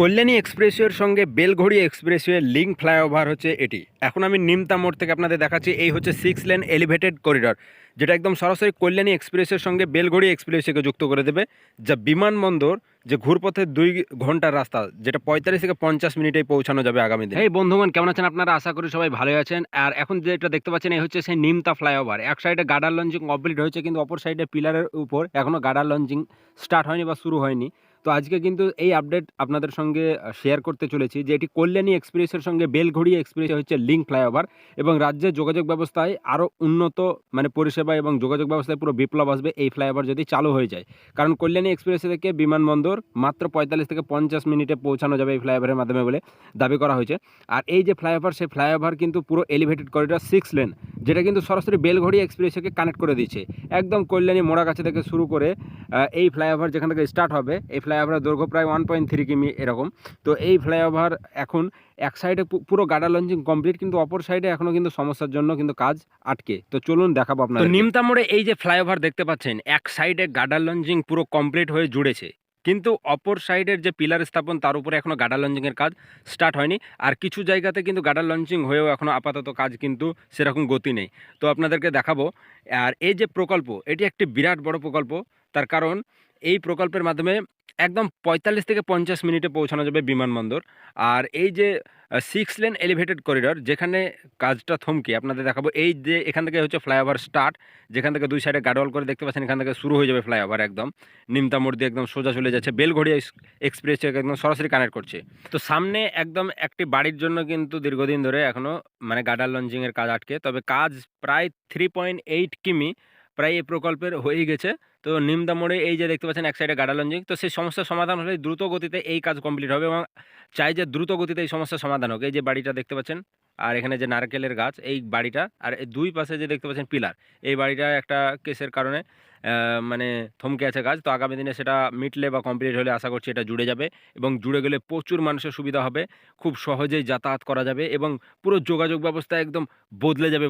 কল্যাণী এক্সপ্রেসওয়ের সঙ্গে বেলঘড়ি expressway link flyover হচ্ছে এটি। এখন আমি নিমতা মোড় থেকে আপনাদের দেখাচ্ছি, এই হচ্ছে সিক্স লেন এলিভেটেড করিডর, যেটা একদম সরাসরি কল্যাণী এক্সপ্রেসের সঙ্গে বেলঘড়ি এক্সপ্রেসকে যুক্ত করে দেবে, যা বিমানবন্দর, যে ঘুরপথে দুই ঘণ্টার রাস্তা, যেটা পঁয়তাল্লিশ থেকে পঞ্চাশ মিনিটেই পৌঁছানো যাবে আগামী দিনে। এই বন্ধুগণ, কেমন আছেন আপনারা? আশা করি সবাই ভালো আছেন। আর এখন যেটা দেখতে পাচ্ছেন, এই হচ্ছে সেই নিমতা ফ্লাইওভার। এক সাইডে গার্ডার লঞ্চিং কমপ্লিট হয়েছে, কিন্তু অপর সাইডে পিলারের উপর এখনও গার্ডার লঞ্চিং স্টার্ট হয়নি বা শুরু হয়নি। তো আজকে কিন্তু এই আপডেট আপনাদের সঙ্গে শেয়ার করতে চলেছি যে এটি কল্যাণী এক্সপ্রেসের সঙ্গে বেলঘড়ি এক্সপ্রেস হচ্ছে লিঙ্ক ফ্লাইওভার এবং রাজ্যের যোগাযোগ ব্যবস্থায় আরও উন্নত মানে পরিষেবা এবং যোগাযোগ ব্যবস্থায় পুরো বিপ্লব আসবে এই ফ্লাইওভার যদি চালু হয়ে যায়। কারণ কল্যাণী এক্সপ্রেস থেকে বিমানবন্দর মাত্র পঁয়তাল্লিশ থেকে পঞ্চাশ মিনিটে পৌঁছানো যাবে এই ফ্লাইওভারের মাধ্যমে বলে দাবি করা হয়েছে। আর এই যে ফ্লাইওভার সেই ফ্লাইওভার কিন্তু পুরো এলিভেটেড করিডর সিক্স লেন যেটা কিন্তু সরাসরি বেলঘড়ি এক্সপ্রেসকে কানেক্ট করে দিচ্ছে। একদম কল্যাণী মোড়া কাছে থেকে শুরু করে এই ফ্লাইওভার যেখান থেকে স্টার্ট হবে, এই ফ্লাইওভারের দৈর্ঘ্য প্রায় ওয়ান পয়েন্ট থ্রি কিমি এরকম। তো এই ফ্লাইওভার এখন এক সাইডে পুরো গাডার লঞ্চিং কমপ্লিট কিন্তু অপর সাইডে এখনও কিন্তু সমস্যার জন্য কিন্তু কাজ আটকে। তো চলুন দেখাবো আপনার নিমতা মোড়ে এই যে ফ্লাইওভার দেখতে পাচ্ছেন এক সাইডে গাডার লঞ্চিং পুরো কমপ্লিট হয়ে জুড়েছে। কিন্তু অপর সাইডের যে পিলার স্থাপন তার উপরে এখনও গাডার লঞ্চিংয়ের কাজ স্টার্ট হয়নি। আর কিছু জায়গাতে কিন্তু গাডার লঞ্চিং হয়েও এখনও আপাতত কাজ কিন্তু সেরকম গতি নেই। তো আপনাদেরকে দেখাবো আর এই যে প্রকল্প এটি একটি বিরাট বড় প্রকল্প। তার কারণ এই প্রকল্পের মাধ্যমে একদম পঁয়তাল্লিশ থেকে পঞ্চাশ মিনিটে পৌঁছানো যাবে বিমানবন্দর। আর এই যে সিক্স লেন এলিভেটেড করিডর যেখানে কাজটা থমকে, আপনাদের দেখাবো, এই যে, এখান থেকে হচ্ছে ফ্লাইওভার স্টার্ট যেখান থেকে দুই সাইডে গাডওয়াল করে দেখতে পাচ্ছেন, এখান থেকে শুরু হয়ে যাবে ফ্লাইওভার একদম। নিমতা মোড় দিয়ে একদম সোজা চলে যাচ্ছে বেলঘড়ি এক্সপ্রেস একদম সরাসরি কানেক্ট করছে। তো সামনে একদম একটি বাড়ির জন্য কিন্তু দীর্ঘদিন ধরে এখনও মানে গাডার লঞ্চিংয়ের কাজ আটকে। তবে কাজ প্রায় থ্রি পয়েন্ট এইট কিমি প্রায় এই প্রকল্পের হয়ে গেছে। তো নিমদা মোড়ে এই যে দেখতে পাচ্ছেন, এক সাইডে গাডা লঞ্চিং তো সেই সমস্যার সমাধান হলে দ্রুত গতিতে এই কাজ কমপ্লিট হবে এবং চাই যে দ্রুত গতিতে এই সমস্যার সমাধান হোক। এই যে বাড়িটা দেখতে পাচ্ছেন, আর এখানে যে নারকেলের গাছ, এই বাড়িটা, আর এই দুই পাশে যে দেখতে পাচ্ছেন পিলার, এই বাড়িটা একটা কেসের কারণে মানে থমকে আছে কাজ তো আগামী দিনে সেটা মিটলে বা কমপ্লিট হলে আশা করছি এটা জুড়ে যাবে এবং জুড়ে গেলে প্রচুর মানুষের সুবিধা হবে। খুব সহজেই যাতায়াত করা যাবে এবং পুরো যোগাযোগ ব্যবস্থা একদম বদলে যাবে